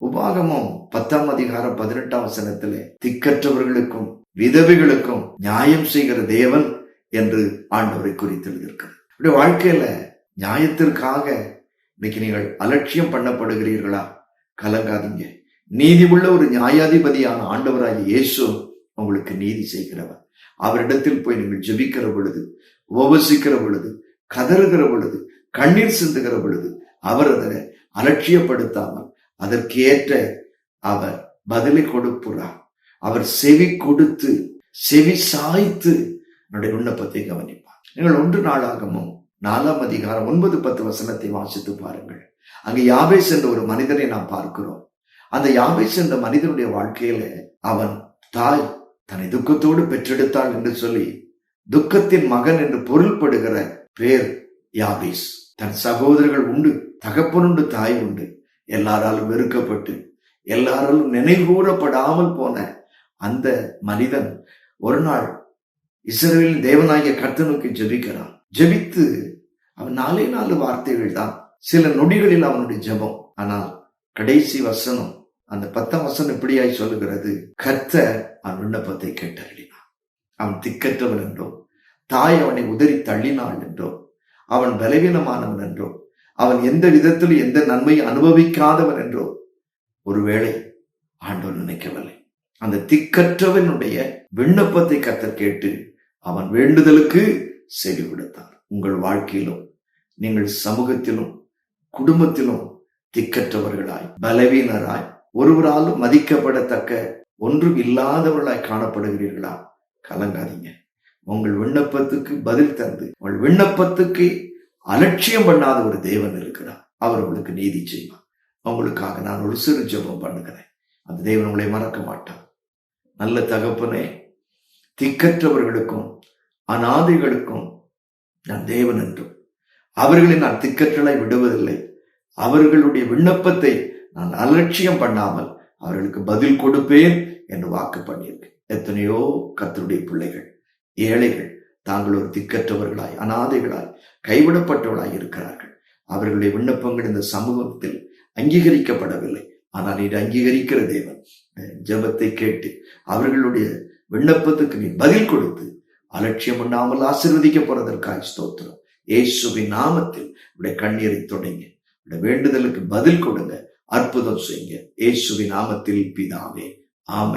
உபாகமம் பத்தாம் அதிகாரம் பதினெட்டாம் வசனத்திலே திக்கற்றவர்களுக்கும் விதவைகளுக்கும் நியாயம் செய்கிற தேவன் என்று ஆண்டவரை குறித்து எழுதியிருக்கிறது இப்படி வாழ்க்கையில நியாயத்திற்காக இன்னைக்கு நீங்கள் அலட்சியம் பண்ணப்படுகிறீர்களா? கலங்காதீங்க. நீதி உள்ள ஒரு நியாயாதிபதியான ஆண்டவராகிய இயேசு உங்களுக்கு நீதி செய்கிறவர். அவரிடத்தில் போய் நீங்கள் ஜெபிக்கிற பொழுது உபவசிக்கிற பொழுது கதறுகிற பொழுது கண்ணீர் சிந்துகிற பொழுது அவர் அதனை அலட்சியப்படுத்தாமல் அதற்கேற்ற அவர் பதிலை கொடுப்புறார் அவர் செவி கொடுத்து செவி சாய்த்து என்னுடைய விண்ணப்பத்தை கவனிப்பார். நீங்கள் ஒன்று நாளாகமும் நாலாம் அதிகாரம் ஒன்பது பத்து வசனத்தை வாசித்து பாருங்கள். அங்கு யாபேஸ் என்ற ஒரு மனிதனை நாம் பார்க்கிறோம். அந்த யாபேஸ் என்ற மனிதனுடைய வாழ்க்கையில அவன் தாய் தன்னை துக்கத்தோடு பெற்றெடுத்தாள் என்று சொல்லி துக்கத்தின் மகன் என்று பொருள்படுகிற பேர் யாபேஸ். தன் சகோதரர்கள் உண்டு தகப்பனுண்டு தாய் உண்டு. எல்லாராலும் வெறுக்கப்பட்டு எல்லாராலும் நினைவூறப்படாமல் போன அந்த மனிதன் ஒரு நாள் இஸ்ரேலின் தேவனாகிய கர்த்தனுக்கு ஜெபிக்கிறான். ஜெபித்து அவன் நாலே நாலு வார்த்தைகள் தான். சில நொடிகளில் அவனுடைய ஜெபம். ஆனால் கடைசி வசனம் அந்த பத்தாம் வசனம் இப்படியாய் சொல்லுகிறது. கர்த்தர் அவன் விண்ணப்பத்தை கேட்டறினான் அவன் திக்கற்றவன் என்றோ தாய் அவனை உதறி தள்ளினாள் என்றோ அவன் பலவீனமானவன் என்றோ அவன் எந்த விதத்திலும் எந்த நன்மையை அனுபவிக்காதவன் என்றோ ஒருவேளை ஆண்டவர் நினைக்கவில்லை. அந்த திக்கற்றவனுடைய விண்ணப்பத்தை கத்தர் கேட்டு அவன் வேண்டுதலுக்கு செவி கொடுத்தார் உங்கள் வாழ்க்கையிலும் நீங்கள் சமூகத்திலும் குடும்பத்திலும் திக்கற்றவர்களாய் பலவீனராய் ஒருவராலும் மதிக்கப்படத்தக்க ஒன்றும் இல்லாதவர்களாய் காணப்படுகிறீர்களா? கலங்காதீங்க. உங்கள் விண்ணப்பத்துக்கு பதில் தந்து உங்கள் விண்ணப்பத்துக்கு அலட்சியம் பண்ணாத ஒரு தேவன் இருக்கிறார். அவர் உங்களுக்கு நீதி செய்வார். அவங்களுக்காக நான் ஒரு சிறு ஜெபம் பண்ணுகிறேன். அந்த தேவன் உங்களை மறக்க மாட்டார். நல்ல தகப்பனே திக்கற்றவர்களுக்கும் அநாதைகளுக்கும் நான் தேவன் என்றும் அவர்களை நான் திக்கற்றலை விடுவதில்லை. அவர்களுடைய விண்ணப்பத்தை நான் அலட்சியம் பண்ணாமல் அவர்களுக்கு பதில் கொடுப்பேன் என்று வாக்கு பண்ணியிருக்கேன். எத்தனையோ கத்தருடைய பிள்ளைகள் ஏழைகள் தாங்கள் ஒரு திக்கற்றவர்களாய் அனாதைகளாய் கைவிடப்பட்டவர்களாய் இருக்கிறார்கள். அவர்களுடைய விண்ணப்பங்கள் இந்த சமூகத்தில் அங்கீகரிக்கப்படவில்லை. ஆனால் இது அங்கீகரிக்கிற தேவன். ஜபத்தை கேட்டு அவர்களுடைய விண்ணப்பத்துக்கு நீ பதில் கொடுத்து அலட்சியம் பண்ணாமல் ஆசிர்வதிக்க போறதற்காக ஸ்தோத்திரம். ஏசுவின் நாமத்தில் உடைய கண்ணீரை தொடங்க உடைய வேண்டுதலுக்கு பதில் கொடுங்க அற்புதம் செய்யுங்க. ஏசுவின் நாமத்தில் பிதாவே ஆமே